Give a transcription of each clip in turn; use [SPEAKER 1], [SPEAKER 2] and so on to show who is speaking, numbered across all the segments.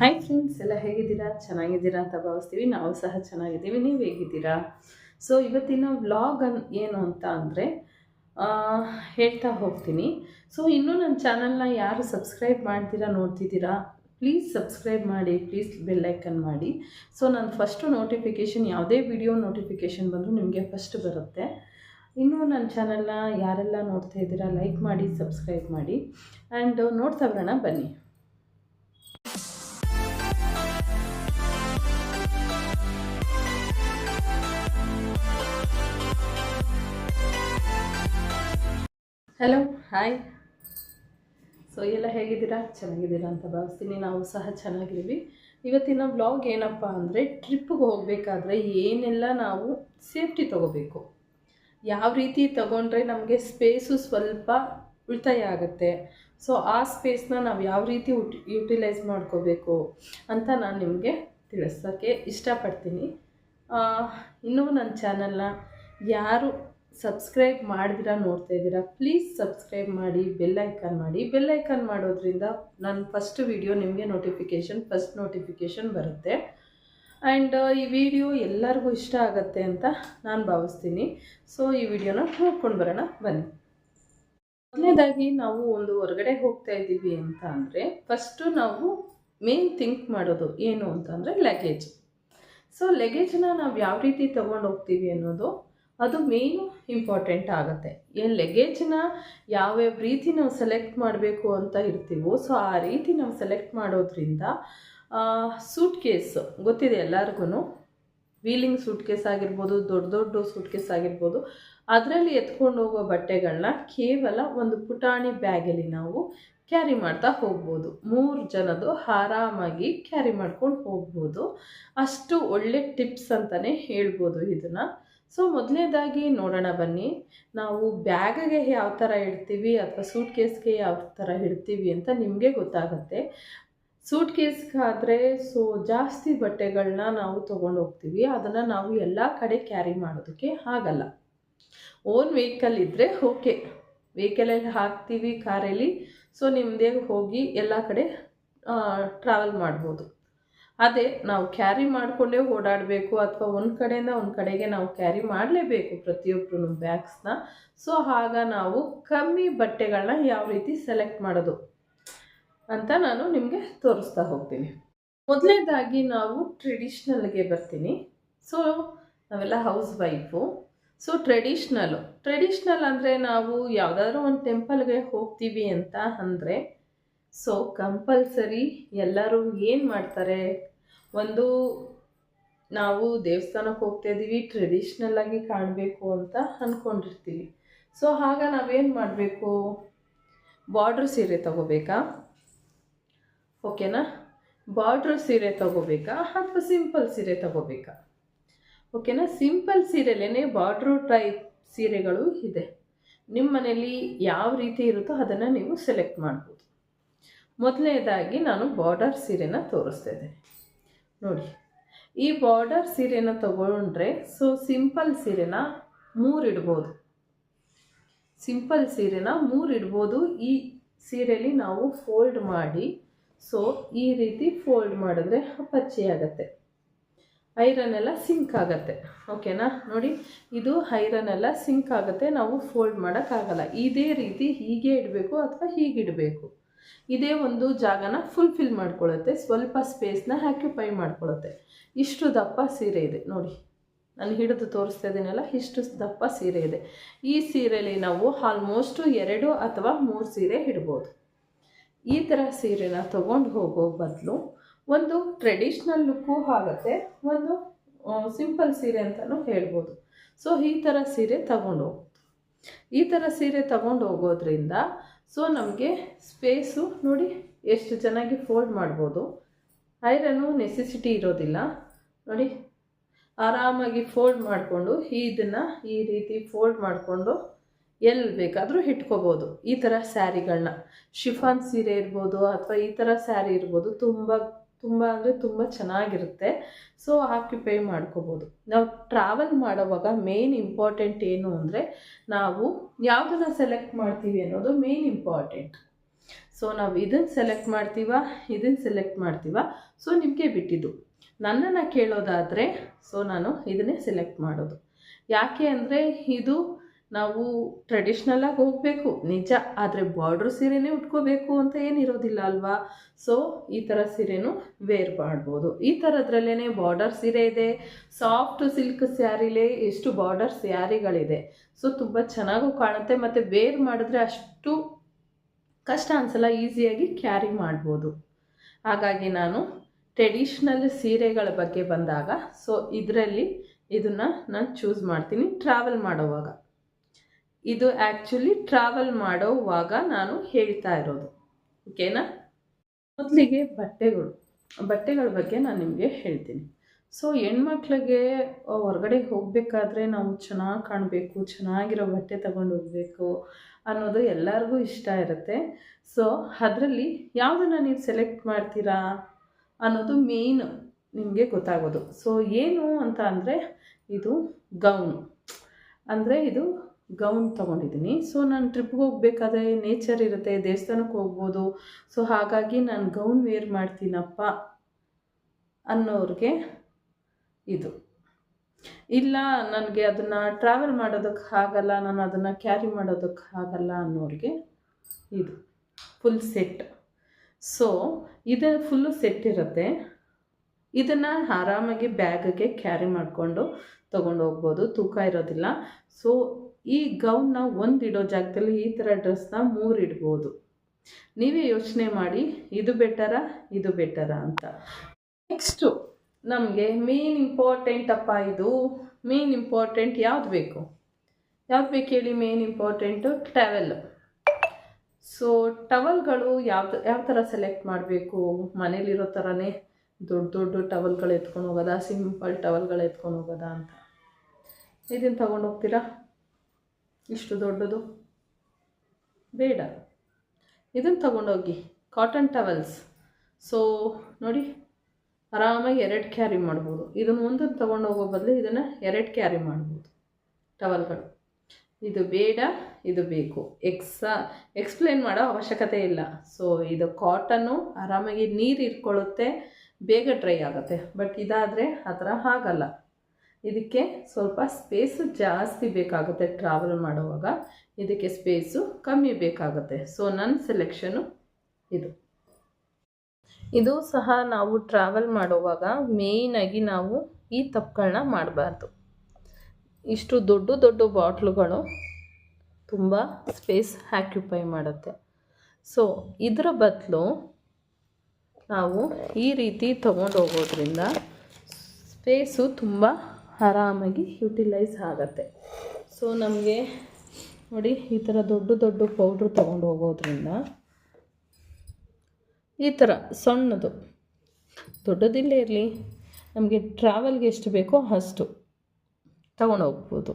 [SPEAKER 1] Hi friends ಎಲ್ಲ ಹೇಗಿದ್ದೀರಾ? ಚೆನ್ನಾಗಿದ್ದೀರಾ ಅಂತ ಭಾವಿಸ್ತೀವಿ. ನಾವು ಸಹ ಚೆನ್ನಾಗಿದ್ದೀವಿ. ನೀವು ಹೇಗಿದ್ದೀರಾ? ಸೊ ಇವತ್ತಿನ ವ್ಲಾಗ್ ಅನ್ ಏನು ಅಂತ ಅಂದರೆ ಹೇಳ್ತಾ ಹೋಗ್ತೀನಿ. ಸೊ ಇನ್ನೂ ನನ್ನ ಚಾನಲ್ನ ಯಾರು ಸಬ್ಸ್ಕ್ರೈಬ್ ಮಾಡ್ತೀರಾ, ನೋಡ್ತಿದ್ದೀರಾ? ಪ್ಲೀಸ್ ಸಬ್ಸ್ಕ್ರೈಬ್ ಮಾಡಿ ಪ್ಲೀಸ್ ಬೆಲ್ಲೈಕನ್ ಮಾಡಿ. ಸೊ ನಾನು ಫಸ್ಟು ನೋಟಿಫಿಕೇಷನ್ ಯಾವುದೇ ವಿಡಿಯೋ ನೋಟಿಫಿಕೇಷನ್ ಬಂದರೂ ನಿಮಗೆ ಫಸ್ಟ್ ಬರುತ್ತೆ. ಇನ್ನೂ ನನ್ನ ಚಾನಲ್ನ ಯಾರೆಲ್ಲ ನೋಡ್ತಾ ಇದ್ದೀರಾ ಲೈಕ್ ಮಾಡಿ ಸಬ್ಸ್ಕ್ರೈಬ್ ಮಾಡಿ. ಆ್ಯಂಡ್ ನೋಡ್ತಾ ಬರೋಣ, ಬನ್ನಿ. ಹಲೋ ಹಾಯ್ ಸೊ ಎಲ್ಲ ಹೇಗಿದ್ದೀರಾ? ಚೆನ್ನಾಗಿದ್ದೀರಾ ಅಂತ ಭಾವಿಸ್ತೀನಿ. ನಾವು ಸಹ ಚೆನ್ನಾಗಿದ್ದೀವಿ. ಇವತ್ತಿನ ವ್ಲಾಗ್ ಏನಪ್ಪ ಅಂದರೆ ಟ್ರಿಪ್ಗೆ ಹೋಗಬೇಕಾದ್ರೆ ಏನೆಲ್ಲ ನಾವು ಸೇಫ್ಟಿ ತಗೋಬೇಕು. ಯಾವ ರೀತಿ ತೊಗೊಂಡ್ರೆ ನಮಗೆ ಸ್ಪೇಸು ಸ್ವಲ್ಪ ಉಳಿತಾಯ ಆಗುತ್ತೆ. ಸೊ ಆ ಸ್ಪೇಸ್ನ ನಾವು ಯಾವ ರೀತಿ ಯುಟಿಲೈಸ್ ಮಾಡ್ಕೋಬೇಕು ಅಂತ ನಾನು ನಿಮಗೆ ತಿಳಿಸೋಕ್ಕೆ ಇಷ್ಟಪಡ್ತೀನಿ. ಇನ್ನೂ ನನ್ನ ಚಾನಲ್ನ ಯಾರು ಸಬ್ಸ್ಕ್ರೈಬ್ ಮಾಡಿದಿರಾ ನೋಡ್ತಾ ಇದ್ದೀರಾ ಪ್ಲೀಸ್ ಸಬ್ಸ್ಕ್ರೈಬ್ ಮಾಡಿ ಬೆಲ್ ಐಕಾನ್ ಮಾಡಿ. ಬೆಲ್ ಐಕಾನ್ ಮಾಡೋದ್ರಿಂದ ನನ್ನ ಫಸ್ಟ್ ವಿಡಿಯೋ ನಿಮಗೆ ನೋಟಿಫಿಕೇಷನ್ ಫಸ್ಟ್ ನೋಟಿಫಿಕೇಷನ್ ಬರುತ್ತೆ. ಆ್ಯಂಡ್ ಈ ವಿಡಿಯೋ ಎಲ್ಲರಿಗೂ ಇಷ್ಟ ಆಗುತ್ತೆ ಅಂತ ನಾನು ಭಾವಿಸ್ತೀನಿ. ಸೊ ಈ ವಿಡಿಯೋನ ನೋಡ್ಕೊಂಡು ಬರೋಣ, ಬನ್ನಿ. ಮೊದಲನೇದಾಗಿ ನಾವು ಒಂದು ಹೊರಗಡೆ ಹೋಗ್ತಾ ಇದ್ದೀವಿ ಅಂತ ಅಂದರೆ ಫಸ್ಟು ನಾವು ಮೇನ್ ಥಿಂಕ್ ಮಾಡೋದು ಏನು ಅಂತಂದರೆ ಲಗೇಜ್ ಸೊ ಲಗೇಜನ್ನ ನಾವು ಯಾವ ರೀತಿ ತೊಗೊಂಡು ಹೋಗ್ತೀವಿ ಅನ್ನೋದು ಅದು ಮೇಯ್ನು ಇಂಪಾರ್ಟೆಂಟ್ ಆಗುತ್ತೆ. ಏನು ಲೆಗೇಜನ್ನ ಯಾವ್ಯಾವ ರೀತಿ ನಾವು ಸೆಲೆಕ್ಟ್ ಮಾಡಬೇಕು ಅಂತ ಇರ್ತೀವೋ ಸೊ ಆ ರೀತಿ ನಾವು ಸೆಲೆಕ್ಟ್ ಮಾಡೋದ್ರಿಂದ ಸೂಟ್ ಕೇಸ್ ಗೊತ್ತಿದೆ ಎಲ್ಲರಿಗೂ ವೀಲಿಂಗ್ ಸೂಟ್ ಕೇಸ್ ಆಗಿರ್ಬೋದು, ದೊಡ್ಡ ದೊಡ್ಡ ಸೂಟ್ ಕೇಸ್ ಆಗಿರ್ಬೋದು, ಅದರಲ್ಲಿ ಎತ್ಕೊಂಡು ಹೋಗೋ ಬಟ್ಟೆಗಳನ್ನ ಕೇವಲ ಒಂದು ಪುಟಾಣಿ ಬ್ಯಾಗಲ್ಲಿ ನಾವು ಕ್ಯಾರಿ ಮಾಡ್ತಾ ಹೋಗ್ಬೋದು. ಮೂರು ಜನದು ಆರಾಮಾಗಿ ಕ್ಯಾರಿ ಮಾಡ್ಕೊಂಡು ಹೋಗ್ಬೋದು. ಅಷ್ಟು ಒಳ್ಳೆ ಟಿಪ್ಸ್ ಅಂತಲೇ ಹೇಳ್ಬೋದು ಇದನ್ನು. ಸೊ ಮೊದಲನೇದಾಗಿ ನೋಡೋಣ ಬನ್ನಿ. ನಾವು ಬ್ಯಾಗ್ಗೆ ಯಾವ ಥರ ಇಡ್ತೀವಿ ಅಥವಾ ಸೂಟ್ ಕೇಸ್ಗೆ ಯಾವ ಥರ ಇಡ್ತೀವಿ ಅಂತ ನಿಮಗೆ ಗೊತ್ತಾಗುತ್ತೆ. ಸೂಟ್ ಕೇಸ್ಗಾದರೆ ಸೊ ಜಾಸ್ತಿ ಬಟ್ಟೆಗಳನ್ನ ನಾವು ತೊಗೊಂಡು ಹೋಗ್ತೀವಿ. ಅದನ್ನು ನಾವು ಎಲ್ಲ ಕಡೆ ಕ್ಯಾರಿ ಮಾಡೋದಕ್ಕೆ ಆಗಲ್ಲ. ಓನ್ ವೆಹಿಕಲ್ ಇದ್ದರೆ ಓಕೆ. ವೆಹಿಕಲಲ್ಲಿ ಹಾಕ್ತೀವಿ ಕಾರಲ್ಲಿ. ಸೊ ನಿಮ್ಮದೇ ಹೋಗಿ ಎಲ್ಲ ಕಡೆ ಟ್ರಾವೆಲ್ ಮಾಡ್ಬೋದು. ಅದೇ ನಾವು ಕ್ಯಾರಿ ಮಾಡಿಕೊಂಡೇ ಓಡಾಡಬೇಕು ಅಥವಾ ಒಂದು ಕಡೆಯಿಂದ ಒಂದು ಕಡೆಗೆ ನಾವು ಕ್ಯಾರಿ ಮಾಡಲೇಬೇಕು ಪ್ರತಿಯೊಬ್ಬರು ಬ್ಯಾಗ್ಸ್ನ ಸೊ ಆಗ ನಾವು ಕಮ್ಮಿ ಬಟ್ಟೆಗಳನ್ನ ಯಾವ ರೀತಿ ಸೆಲೆಕ್ಟ್ ಮಾಡೋದು ಅಂತ ನಾನು ನಿಮಗೆ ತೋರಿಸ್ತಾ ಹೋಗ್ತೀನಿ. ಮೊದಲನೇದಾಗಿ ನಾವು ಟ್ರೆಡಿಷ್ನಲ್ಗೆ ಬರ್ತೀನಿ. ಸೊ ನಾವೆಲ್ಲ house wife so traditional traditional ಅಂದರೆ ನಾವು ಯಾವುದಾದ್ರೂ ಒಂದು ಟೆಂಪಲ್ಗೆ ಹೋಗ್ತೀವಿ ಅಂತ ಅಂದರೆ ಸೊ ಕಂಪಲ್ಸರಿ ಎಲ್ಲರೂ ಏನು ಮಾಡ್ತಾರೆ? ಒಂದು ನಾವು ದೇವಸ್ಥಾನಕ್ಕೆ ಹೋಗ್ತಾ ಇದ್ದೀವಿ ಟ್ರೆಡಿಷ್ನಲ್ ಆಗಿ ಕಾಣಬೇಕು ಅಂತ ಅಂದ್ಕೊಂಡಿರ್ತೀವಿ ಸೊ ಆಗ ನಾವೇನು ಮಾಡಬೇಕು? ಬಾರ್ಡ್ರ್ ಸೀರೆ ತಗೋಬೇಕಾ? ಓಕೆನಾ ಬಾರ್ಡ್ರ್ ಸೀರೆ ತಗೋಬೇಕಾ ಅಥವಾ ಸಿಂಪಲ್ ಸೀರೆ ತಗೋಬೇಕಾ? ಓಕೆನಾ ಸಿಂಪಲ್ ಸೀರೆಲೇ ಬಾರ್ಡ್ರು ಟೈಪ್ ಸೀರೆಗಳು ಇದೆ. ನಿಮ್ಮ ಮನೇಲಿ ಯಾವ ರೀತಿ ಇರುತ್ತೋ ಅದನ್ನು ನೀವು ಸೆಲೆಕ್ಟ್ ಮಾಡ್ಬೋದು. ಮೊದಲನೇದಾಗಿ ನಾನು ಬಾರ್ಡರ್ ಸೀರೆನ ತೋರಿಸ್ತಾ ಇದ್ದೇನೆ. ನೋಡಿ. ಈ ಬಾರ್ಡರ್ ಸೀರೆನ ತಗೊಂಡ್ರೆ ಸೊ ಸಿಂಪಲ್ ಸೀರೆನ ಮೂರು ಇಡ್ಬೋದು. ಸಿಂಪಲ್ ಸೀರೆನ ಮೂರು ಇಡ್ಬೋದು. ಈ ಸೀರೆಯಲ್ಲಿ ನಾವು ಫೋಲ್ಡ್ ಮಾಡಿ ಸೊ ಈ ರೀತಿ ಫೋಲ್ಡ್ ಮಾಡಿದ್ರೆ ಅಪಚ್ಚಿ ಆಗುತ್ತೆ. ಐರನ್ ಎಲ್ಲ ಸಿಂಕ್ ಆಗುತ್ತೆ. ಓಕೆನಾ ನೋಡಿ, ಇದು ಐರನ್ ಎಲ್ಲ ಸಿಂಕ್ ಆಗುತ್ತೆ. ನಾವು ಫೋಲ್ಡ್ ಮಾಡೋಕ್ಕಾಗಲ್ಲ. ಇದೇ ರೀತಿ ಹೀಗೆ ಇಡಬೇಕು ಅಥವಾ ಹೀಗಿಡಬೇಕು. ಇದೇ ಒಂದು ಜಾಗನ ಫುಲ್ಫಿಲ್ ಮಾಡ್ಕೊಳ್ಳುತ್ತೆ ಸ್ವಲ್ಪ ಸ್ಪೇಸ್ನ ಆಕ್ಯುಪೈ ಮಾಡ್ಕೊಳ್ಳುತ್ತೆ ಇಷ್ಟು ದಪ್ಪ ಸೀರೆ ಇದೆ, ನೋಡಿ. ನಾನು ಹಿಡಿದು ತೋರಿಸ್ತಾ ಇದ್ದೀನಲ್ಲ ಇಷ್ಟು ದಪ್ಪ ಸೀರೆ ಇದೆ. ಈ ಸೀರೆಯಲ್ಲಿ ನಾವು ಆಲ್ಮೋಸ್ಟು ಎರಡು ಅಥವಾ ಮೂರು ಸೀರೆ ಇಡ್ಬೋದು ಈ ಥರ ಸೀರೆನ ತೊಗೊಂಡು ಹೋಗೋ ಬದಲು ಒಂದು ಟ್ರೆಡಿಷ್ನಲ್ ಲುಕ್ಕು ಆಗುತ್ತೆ, ಒಂದು ಸಿಂಪಲ್ ಸೀರೆ ಅಂತಲೂ ಹೇಳ್ಬೋದು. ಸೊ ಈ ಥರ ಸೀರೆ ತೊಗೊಂಡು ಹೋಗ್ಬೋದು. ಈ ಥರ ಸೀರೆ ತಗೊಂಡು ಹೋಗೋದ್ರಿಂದ ಸೊ ನಮಗೆ ಸ್ಪೇಸು ನೋಡಿ ಎಷ್ಟು ಚೆನ್ನಾಗಿ ಫೋಲ್ಡ್ ಮಾಡ್ಬೋದು. ಐರನ್ನು ನೆಸೆಸಿಟಿ ಇರೋದಿಲ್ಲ. ನೋಡಿ, ಆರಾಮಾಗಿ ಫೋಲ್ಡ್ ಮಾಡಿಕೊಂಡು ಇದನ್ನು ಈ ರೀತಿ ಫೋಲ್ಡ್ ಮಾಡಿಕೊಂಡು ಎಲ್ಲಿ ಬೇಕಾದರೂ ಇಟ್ಕೋಬೋದು. ಈ ಥರ ಸ್ಯಾರಿಗಳನ್ನ ಶಿಫಾನ್ ಸೀರೆ ಇರ್ಬೋದು ಅಥವಾ ಈ ಥರ ಸ್ಯಾರಿ ಇರ್ಬೋದು. ತುಂಬ ತುಂಬ ಅಂದರೆ ತುಂಬ ಚೆನ್ನಾಗಿರುತ್ತೆ. ಸೊ ಆಕ್ಯುಪೈ ಮಾಡ್ಕೋಬೋದು. ನಾವು ಟ್ರಾವೆಲ್ ಮಾಡೋವಾಗ ಮೇನ್ ಇಂಪಾರ್ಟೆಂಟ್ ಏನು ಅಂದರೆ ನಾವು ಯಾವುದನ್ನು ಸೆಲೆಕ್ಟ್ ಮಾಡ್ತೀವಿ ಅನ್ನೋದು ಮೇನ್ ಇಂಪಾರ್ಟೆಂಟ್ ಸೊ ನಾವು ಇದನ್ನು ಸೆಲೆಕ್ಟ್ ಮಾಡ್ತೀವ ಇದನ್ನು ಸೆಲೆಕ್ಟ್ ಮಾಡ್ತೀವ. ಸೊ ನಿಮಗೆ ಬಿಟ್ಟಿದ್ದು. ನನ್ನನ್ನು ಕೇಳೋದಾದರೆ ಸೊ ನಾನು ಇದನ್ನೇ ಸೆಲೆಕ್ಟ್ ಮಾಡೋದು. ಯಾಕೆ ಅಂದರೆ ಇದು ನಾವು ಟ್ರೆಡಿಷ್ನಲಾಗಿ ಹೋಗಬೇಕು. ನಿಜ, ಆದರೆ ಬಾರ್ಡ್ರ್ ಸೀರೆನೇ ಉಟ್ಕೋಬೇಕು ಅಂತ ಏನಿರೋದಿಲ್ಲ ಅಲ್ವಾ? ಸೊ ಈ ಥರ ಸೀರೆನೂ ವೇರ್ ಮಾಡ್ಬೋದು. ಈ ಥರದ್ರಲ್ಲೇ ಬಾರ್ಡರ್ ಸೀರೆ ಇದೆ. ಸಾಫ್ಟ್ ಸಿಲ್ಕ್ ಸ್ಯಾರಿಲೇ ಎಷ್ಟು ಬಾರ್ಡರ್ ಸ್ಯಾರಿಗಳಿದೆ. ಸೊ ತುಂಬ ಚೆನ್ನಾಗೂ ಕಾಣುತ್ತೆ. ಮತ್ತು ವೇರ್ ಮಾಡಿದ್ರೆ ಅಷ್ಟು ಕಷ್ಟ ಅನಿಸಲ್ಲ, ಈಸಿಯಾಗಿ ಕ್ಯಾರಿ ಮಾಡ್ಬೋದು. ಹಾಗಾಗಿ ನಾನು ಟ್ರೆಡಿಷ್ನಲ್ ಸೀರೆಗಳ ಬಗ್ಗೆ ಬಂದಾಗ ಸೊ ಇದರಲ್ಲಿ ಇದನ್ನು ನಾನು ಚೂಸ್ ಮಾಡ್ತೀನಿ. ಟ್ರಾವೆಲ್ ಮಾಡೋವಾಗ. ಇದು ಆ್ಯಕ್ಚುಲಿ ಟ್ರಾವೆಲ್ ಮಾಡೋವಾಗ ನಾನು ಹೇಳ್ತಾ ಇರೋದು. ಓಕೆನಾ ಮೊದಲಿಗೆ ಬಟ್ಟೆಗಳು. ಬಟ್ಟೆಗಳ ಬಗ್ಗೆ ನಾನು ನಿಮಗೆ ಹೇಳ್ತೀನಿ. ಸೊ ಹೆಣ್ಮಕ್ಳಿಗೆ ಹೊರಗಡೆ ಹೋಗಬೇಕಾದ್ರೆ ನಾವು ಚೆನ್ನಾಗಿ ಕಾಣಬೇಕು, ಚೆನ್ನಾಗಿರೋ ಬಟ್ಟೆ ತಗೊಂಡು ಹೋಗಬೇಕು ಅನ್ನೋದು ಎಲ್ಲರಿಗೂ ಇಷ್ಟ ಇರುತ್ತೆ. ಸೊ ಅದರಲ್ಲಿ ಯಾವುದನ್ನು ನೀವು ಸೆಲೆಕ್ಟ್ ಮಾಡ್ತೀರಾ ಅನ್ನೋದು ಮೇಯ್ನ್ ನಿಮಗೆ ಗೊತ್ತಾಗೋದು. ಸೊ ಏನು ಅಂತ ಅಂದರೆ ಇದು ಗೌನು ಅಂದರೆ ಇದು ಗೌನ್ ತೊಗೊಂಡಿದ್ದೀನಿ. ಸೊ ನಾನು ಟ್ರಿಪ್ಗೆ ಹೋಗಬೇಕಾದ್ರೆ ನೇಚರ್ ಇರುತ್ತೆ, ದೇವಸ್ಥಾನಕ್ಕೆ ಹೋಗ್ಬೋದು. ಸೊ ಹಾಗಾಗಿ ನಾನು ಗೌನ್ ವೇರ್ ಮಾಡ್ತೀನಪ್ಪ ಅನ್ನೋರಿಗೆ ಇದು. ಇಲ್ಲ, ನನಗೆ ಅದನ್ನು ಟ್ರಾವೆಲ್ ಮಾಡೋದಕ್ಕೆ ಆಗಲ್ಲ, ನಾನು ಅದನ್ನು ಕ್ಯಾರಿ ಮಾಡೋದಕ್ಕೆ ಆಗಲ್ಲ ಅನ್ನೋರಿಗೆ ಇದು. ಫುಲ್ ಸೆಟ್ ಸೊ ಇದು ಫುಲ್ಲು ಸೆಟ್ ಇರುತ್ತೆ. ಇದನ್ನು ಆರಾಮಾಗಿ ಬ್ಯಾಗ್ಗೆ ಕ್ಯಾರಿ ಮಾಡಿಕೊಂಡು ತೊಗೊಂಡು ಹೋಗ್ಬೋದು ತೂಕ ಇರೋದಿಲ್ಲ. ಸೊ ಈ ಗೌನ್ನ ಒಂದು ಇಡೋ ಜಾಗದಲ್ಲಿ ಈ ಥರ ಡ್ರೆಸ್ನ ಮೂರು ಇಡ್ಬೋದು ನೀವೇ ಯೋಚನೆ ಮಾಡಿ, ಇದು ಬೆಟರ ಇದು ಬೆಟರ ಅಂತ. ನೆಕ್ಸ್ಟು, ನಮಗೆ ಮೇನ್ ಇಂಪಾರ್ಟೆಂಟ್ ಅಪ್ಪ ಇದು. ಮೇನ್ ಇಂಪಾರ್ಟೆಂಟ್ ಯಾವ್ದು ಬೇಕು? ಯಾವ್ದು ಬೇಕು ಹೇಳಿ ಮೇನ್ ಇಂಪಾರ್ಟೆಂಟು ಟವೆಲ್ ಸೊ ಟವಲ್ಗಳು ಯಾವ್ದು, ಯಾವ ಥರ ಸೆಲೆಕ್ಟ್ ಮಾಡಬೇಕು? ಮನೇಲಿರೋ ಥರನೇ ದೊಡ್ಡ ದೊಡ್ಡ ಟವಲ್ಗಳು ಎತ್ಕೊಂಡು ಹೋಗೋದಾ? ಸಿಂಪಲ್ ಟವಲ್ಗಳು ಎತ್ಕೊಂಡು ಹೋಗೋದಾ ಅಂತ. ಇದನ್ನು ತಗೊಂಡು ಹೋಗ್ತೀರಾ? ಇಷ್ಟು ದೊಡ್ಡದು? ಬೇಡ. ಇದನ್ನು ತಗೊಂಡೋಗಿ ಕಾಟನ್ ಟವೆಲ್ಸ್ ಸೊ ನೋಡಿ, ಆರಾಮಾಗಿ ಎರಡು ಕ್ಯಾರಿ ಮಾಡ್ಬೋದು. ಇದನ್ನು ಒಂದನ್ನು ತೊಗೊಂಡೋಗೋ ಬದಲು ಇದನ್ನು ಎರಡು ಕ್ಯಾರಿ ಮಾಡ್ಬೋದು ಟವಲ್ಗಳು ಇದು ಬೇಡ, ಇದು ಬೇಕು. ಎಕ್ಸಾ ಎಕ್ಸ್ಪ್ಲೇನ್ ಮಾಡೋ ಅವಶ್ಯಕತೆ ಇಲ್ಲ. ಸೊ ಇದು ಕಾಟನ್ನು ಆರಾಮಾಗಿ ನೀರು ಇಟ್ಕೊಳ್ಳುತ್ತೆ, ಬೇಗ ಡ್ರೈ ಆಗುತ್ತೆ. ಬಟ್ ಇದಾದರೆ ಆ ಥರ ಆಗಲ್ಲ ಇದಕ್ಕೆ ಸ್ವಲ್ಪ ಸ್ಪೇಸು ಜಾಸ್ತಿ ಬೇಕಾಗುತ್ತೆ ಟ್ರಾವೆಲ್ ಮಾಡುವಾಗ. ಇದಕ್ಕೆ ಸ್ಪೇಸು ಕಮ್ಮಿ ಬೇಕಾಗುತ್ತೆ. ಸೊ ನನ್ನ ಸೆಲೆಕ್ಷನು ಇದು. ಇದು ಸಹ ನಾವು ಟ್ರಾವೆಲ್ ಮಾಡುವಾಗ ಮೇಯ್ನಾಗಿ ನಾವು ಈ ತಪ್ಪುಗಳನ್ನ ಮಾಡಬಾರ್ದು. ಇಷ್ಟು ದೊಡ್ಡ ದೊಡ್ಡ ಬಾಟ್ಲುಗಳು ತುಂಬ ಸ್ಪೇಸ್ ಆಕ್ಯುಪೈ ಮಾಡುತ್ತೆ. ಸೊ ಇದರ ಬದಲು ನಾವು ಈ ರೀತಿ ತೊಗೊಂಡು ಹೋಗೋದ್ರಿಂದ ಸ್ಪೇಸು ತುಂಬ ಆರಾಮಾಗಿ ಯುಟಿಲೈಸ್ ಆಗುತ್ತೆ. ಸೊ ನಮಗೆ ನೋಡಿ ಈ ಥರ ದೊಡ್ಡ ದೊಡ್ಡ ಪೌಡ್ರ್ ತೊಗೊಂಡು ಹೋಗೋದ್ರಿಂದ ಈ ಥರ ಸಣ್ಣದು ದೊಡ್ಡದಿಲ್ಲೇ ಇರಲಿ, ನಮಗೆ ಟ್ರಾವೆಲ್ಗೆ ಎಷ್ಟು ಬೇಕೋ ಅಷ್ಟು ತಗೊಂಡು ಹೋಗ್ಬೋದು.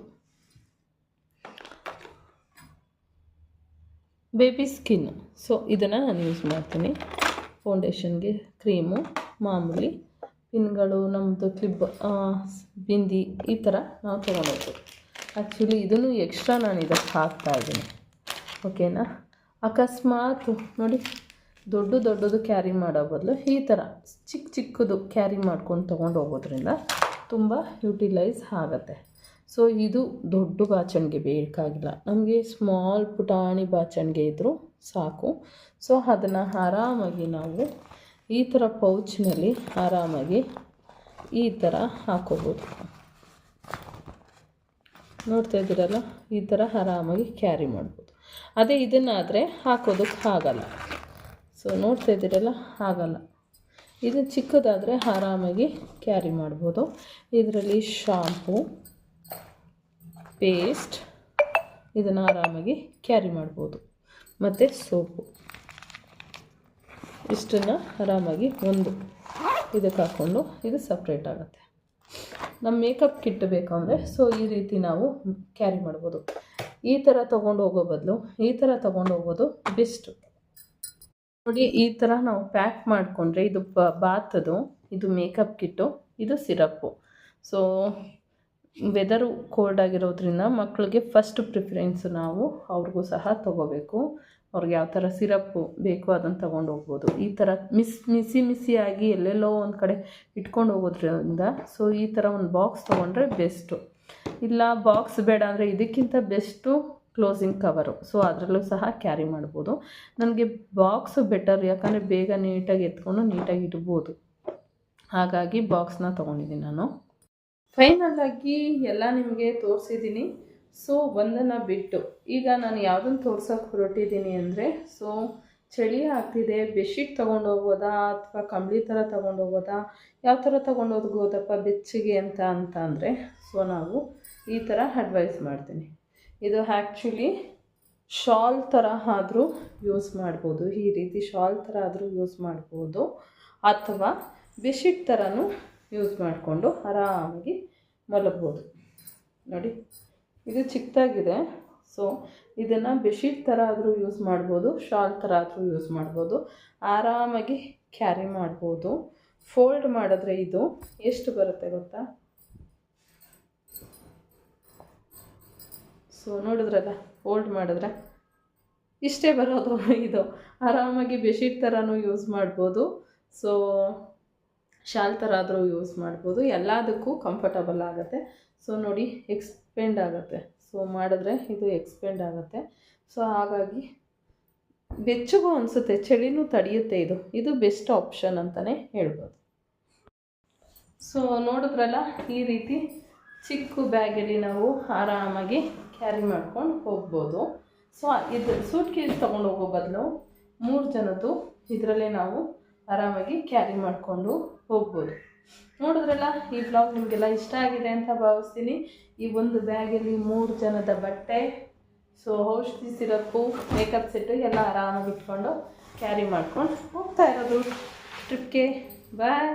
[SPEAKER 1] Baby skin. ಸೊ ಇದನ್ನು ನಾನು ಯೂಸ್ ಮಾಡ್ತೀನಿ. ಫೌಂಡೇಶನ್ಗೆ ಕ್ರೀಮು ಮಾಮೂಲಿ ಪಿನ್ಗಳು ನಮ್ಮದು ಕ್ಲಿಪ್ ಬಿಂದಿ ಈ ಥರ ನಾವು ತೊಗೊಂಡೋಗ್ಬೋದು ಆ್ಯಕ್ಚುಲಿ ಇದನ್ನು ಎಕ್ಸ್ಟ್ರಾ ನಾನು ಇದಕ್ಕೆ ಹಾಕ್ತಾ ಇದ್ದೀನಿ. ಓಕೆನಾ ಅಕಸ್ಮಾತ್ ನೋಡಿ, ದೊಡ್ಡ ದೊಡ್ಡದು ಕ್ಯಾರಿ ಮಾಡೋ ಬದಲು ಈ ಥರ ಚಿಕ್ಕ ಚಿಕ್ಕದು ಕ್ಯಾರಿ ಮಾಡ್ಕೊಂಡು ತೊಗೊಂಡು ಹೋಗೋದ್ರಿಂದ ತುಂಬ ಯುಟಿಲೈಸ್ ಆಗುತ್ತೆ. ಸೊ ಇದು ದೊಡ್ಡ ಬಾಚಣಿಗೆ ಬೇಕಾಗಿಲ್ಲ. ನಮಗೆ ಸ್ಮಾಲ್ ಪುಟಾಣಿ ಬಾಚಣಿಗೆ ಇದ್ದರೂ ಸಾಕು. ಸೊ ಅದನ್ನು ಆರಾಮಾಗಿ ನಾವು ಈ ಥರ ಪೌಚ್ನಲ್ಲಿ ಆರಾಮಾಗಿ ಈ ಥರ ಹಾಕೋಬೋದು. ನೋಡ್ತಾ ಇದ್ದೀರಲ್ಲ? ಈ ಥರ ಆರಾಮಾಗಿ ಕ್ಯಾರಿ ಮಾಡ್ಬೋದು. ಅದೇ ಇದನ್ನಾದರೆ ಹಾಕೋದಕ್ಕೆ ಆಗಲ್ಲ. ಸೊ ನೋಡ್ತಾ ಇದ್ದೀರಲ್ಲ? ಆಗಲ್ಲ. ಇದು ಚಿಕ್ಕದಾದರೆ ಆರಾಮಾಗಿ ಕ್ಯಾರಿ ಮಾಡ್ಬೋದು. ಇದರಲ್ಲಿ ಶಾಂಪು ಪೇಸ್ಟ್ ಇದನ್ನು ಆರಾಮಾಗಿ ಕ್ಯಾರಿ ಮಾಡ್ಬೋದು. ಮತ್ತು ಸೋಪು ಇಷ್ಟನ್ನು ಆರಾಮಾಗಿ ಒಂದು ಇದಕ್ಕೆ ಹಾಕ್ಕೊಂಡು ಇದು ಸಪ್ರೇಟ್ ಆಗುತ್ತೆ. ನಮ್ಮ ಮೇಕಪ್ ಕಿಟ್ ಬೇಕಂದರೆ ಸೊ ಈ ರೀತಿ ನಾವು ಕ್ಯಾರಿ ಮಾಡ್ಬೋದು. ಈ ಥರ ತೊಗೊಂಡು ಹೋಗೋ ಬದಲು, ಈ ಥರ ತೊಗೊಂಡು ಹೋಗೋದು ಬೆಸ್ಟು ನೋಡಿ, ಈ ಥರ ನಾವು ಪ್ಯಾಕ್ ಮಾಡಿಕೊಂಡ್ರೆ ಇದು ಬಾತದು, ಇದು ಮೇಕಪ್ ಕಿಟ್ಟು ಇದು ಸಿರಪ್ಪು ಸೊ ವೆದರು ಕೋಲ್ಡ್ ಆಗಿರೋದ್ರಿಂದ ಮಕ್ಕಳಿಗೆ ಫಸ್ಟ್ ಪ್ರಿಫರೆನ್ಸ್ ನಾವು ಅವ್ರಿಗೂ ಸಹ ತೊಗೋಬೇಕು. ಅವ್ರಿಗೆ ಯಾವ ಥರ ಸಿರಪ್ಪು ಬೇಕು ಅದನ್ನು ತೊಗೊಂಡು ಹೋಗ್ಬೋದು. ಈ ಥರ ಮಿಸ್, ಮಿಸಿ ಮಿಸಿಯಾಗಿ ಎಲ್ಲೆಲ್ಲೋ ಒಂದು ಕಡೆ ಇಟ್ಕೊಂಡು ಹೋಗೋದ್ರಿಂದ ಸೊ ಈ ಥರ ಒಂದು ಬಾಕ್ಸ್ ತೊಗೊಂಡ್ರೆ ಬೆಸ್ಟು ಇಲ್ಲ ಬಾಕ್ಸ್ ಬೇಡ ಅಂದರೆ ಇದಕ್ಕಿಂತ ಬೆಸ್ಟು ಕ್ಲೋಸಿಂಗ್ ಕವರು ಸೊ ಅದರಲ್ಲೂ ಸಹ ಕ್ಯಾರಿ ಮಾಡ್ಬೋದು. ನನಗೆ ಬಾಕ್ಸು ಬೆಟರ್ ಯಾಕಂದರೆ ಬೇಗ ನೀಟಾಗಿ ಎತ್ಕೊಂಡು ನೀಟಾಗಿ ಇಡ್ಬೋದು. ಹಾಗಾಗಿ ಬಾಕ್ಸ್ನ ತೊಗೊಂಡಿದ್ದೀನಿ ನಾನು. ಫೈನಲ್ ಆಗಿ ಎಲ್ಲ ನಿಮಗೆ ತೋರಿಸಿದ್ದೀನಿ. ಸೊ ಒಂದನ್ನು ಬಿಟ್ಟು, ಈಗ ನಾನು ಯಾವುದನ್ನು ತೋರ್ಸೋಕೆ ಹೊರಟಿದ್ದೀನಿ ಅಂದರೆ ಸೊ ಚಳಿ ಆಗ್ತಿದೆ ಬೆಡ್ಶೀಟ್ ತೊಗೊಂಡು ಹೋಗೋದಾ ಅಥವಾ ಕಂಬಳಿ ಥರ ತೊಗೊಂಡು ಹೋಗೋದಾ? ಯಾವ ಥರ ತೊಗೊಂಡು ಹೋಗೋದಪ್ಪ ಬೆಚ್ಚಿಗೆ ಅಂತ ಅಂತ ಅಂದರೆ ಸೊ ನಾವು ಈ ಥರ ಅಡ್ವೈಸ್ ಮಾಡ್ತೀನಿ. ಇದು ಆ್ಯಕ್ಚುಲಿ ಶಾಲ್ ಥರ ಆದರೂ ಯೂಸ್ ಮಾಡ್ಬೋದು, ಈ ರೀತಿ ಶಾಲ್ ಥರ ಆದರೂ ಯೂಸ್ ಮಾಡ್ಬೋದು, ಅಥವಾ ಬೆಡ್ಶೀಟ್ ಥರನೂ ಯೂಸ್ ಮಾಡಿಕೊಂಡು ಆರಾಮಾಗಿ ಮಲಗ್ಬೋದು. ನೋಡಿ. ಇದು ಚಿಕ್ಕದಾಗಿದೆ. ಸೊ ಇದನ್ನು ಬೆಡ್ಶೀಟ್ ಥರ ಆದರೂ ಯೂಸ್ ಮಾಡ್ಬೋದು, ಶಾಲ್ ಥರ ಆದರೂ ಯೂಸ್ ಮಾಡ್ಬೋದು. ಆರಾಮಾಗಿ ಕ್ಯಾರಿ ಮಾಡ್ಬೋದು. ಫೋಲ್ಡ್ ಮಾಡಿದ್ರೆ ಇದು ಎಷ್ಟು ಬರುತ್ತೆ ಗೊತ್ತಾ? ಸೊ ನೋಡಿದ್ರಲ್ಲ ಫೋಲ್ಡ್ ಮಾಡಿದ್ರೆ ಇಷ್ಟೇ ಬರೋದು ಇದು. ಆರಾಮಾಗಿ ಬೆಡ್ಶೀಟ್ ಥರನೂ ಯೂಸ್ ಮಾಡ್ಬೋದು. ಸೊ ಶಾಲ್ ಥರ ಆದರೂ ಯೂಸ್ ಮಾಡ್ಬೋದು. ಎಲ್ಲದಕ್ಕೂ ಕಂಫರ್ಟಬಲ್ ಆಗುತ್ತೆ. ಸೊ ನೋಡಿ ಎಕ್ಸ್ಪೆಂಡ್ ಆಗುತ್ತೆ. ಸೊ ಮಾಡಿದ್ರೆ ಇದು ಎಕ್ಸ್ಪೆಂಡ್ ಆಗುತ್ತೆ. ಸೊ ಹಾಗಾಗಿ ಬೆಚ್ಚಗೂ ಅನಿಸುತ್ತೆ, ಚಳಿನೂ ತಡೆಯುತ್ತೆ ಇದು. ಇದು ಬೆಸ್ಟ್ ಆಪ್ಷನ್ ಅಂತಲೇ ಹೇಳ್ಬೋದು. ಸೊ ನೋಡಿದ್ರಲ್ಲ, ಈ ರೀತಿ ಚಿಕ್ಕ ಬ್ಯಾಗಲ್ಲಿ ನಾವು ಆರಾಮಾಗಿ ಕ್ಯಾರಿ ಮಾಡ್ಕೊಂಡು ಹೋಗ್ಬೋದು. ಸೊ ಇದು ಸೂಟ್ ಕೇಸ್ ತೊಗೊಂಡು ಹೋಗೋ ಬದಲು ಮೂರು ಜನದ್ದು ಇದರಲ್ಲೇ ನಾವು ಆರಾಮಾಗಿ ಕ್ಯಾರಿ ಮಾಡಿಕೊಂಡು ಹೋಗ್ಬೋದು. ನೋಡಿದ್ರಲ್ಲ, ಈ ಬ್ಲಾಗ್ ನಿಮಗೆಲ್ಲ ಇಷ್ಟ ಆಗಿದೆ ಅಂತ ಭಾವಿಸ್ತೀನಿ. ಈ ಒಂದು ಬ್ಯಾಗಲ್ಲಿ ಮೂರು ಜನದ ಬಟ್ಟೆ ಸೊ ಔಷಧಿ ಸಿರಪ್ಪು ಮೇಕಪ್ ಸೆಟ್ಟು ಎಲ್ಲ ಆರಾಮಾಗಿ ಇಟ್ಕೊಂಡು ಕ್ಯಾರಿ ಮಾಡ್ಕೊಂಡು ಹೋಗ್ತಾ ಇರೋದು. ಟ್ರಿಪ್ಗೆ ಬಾಯ್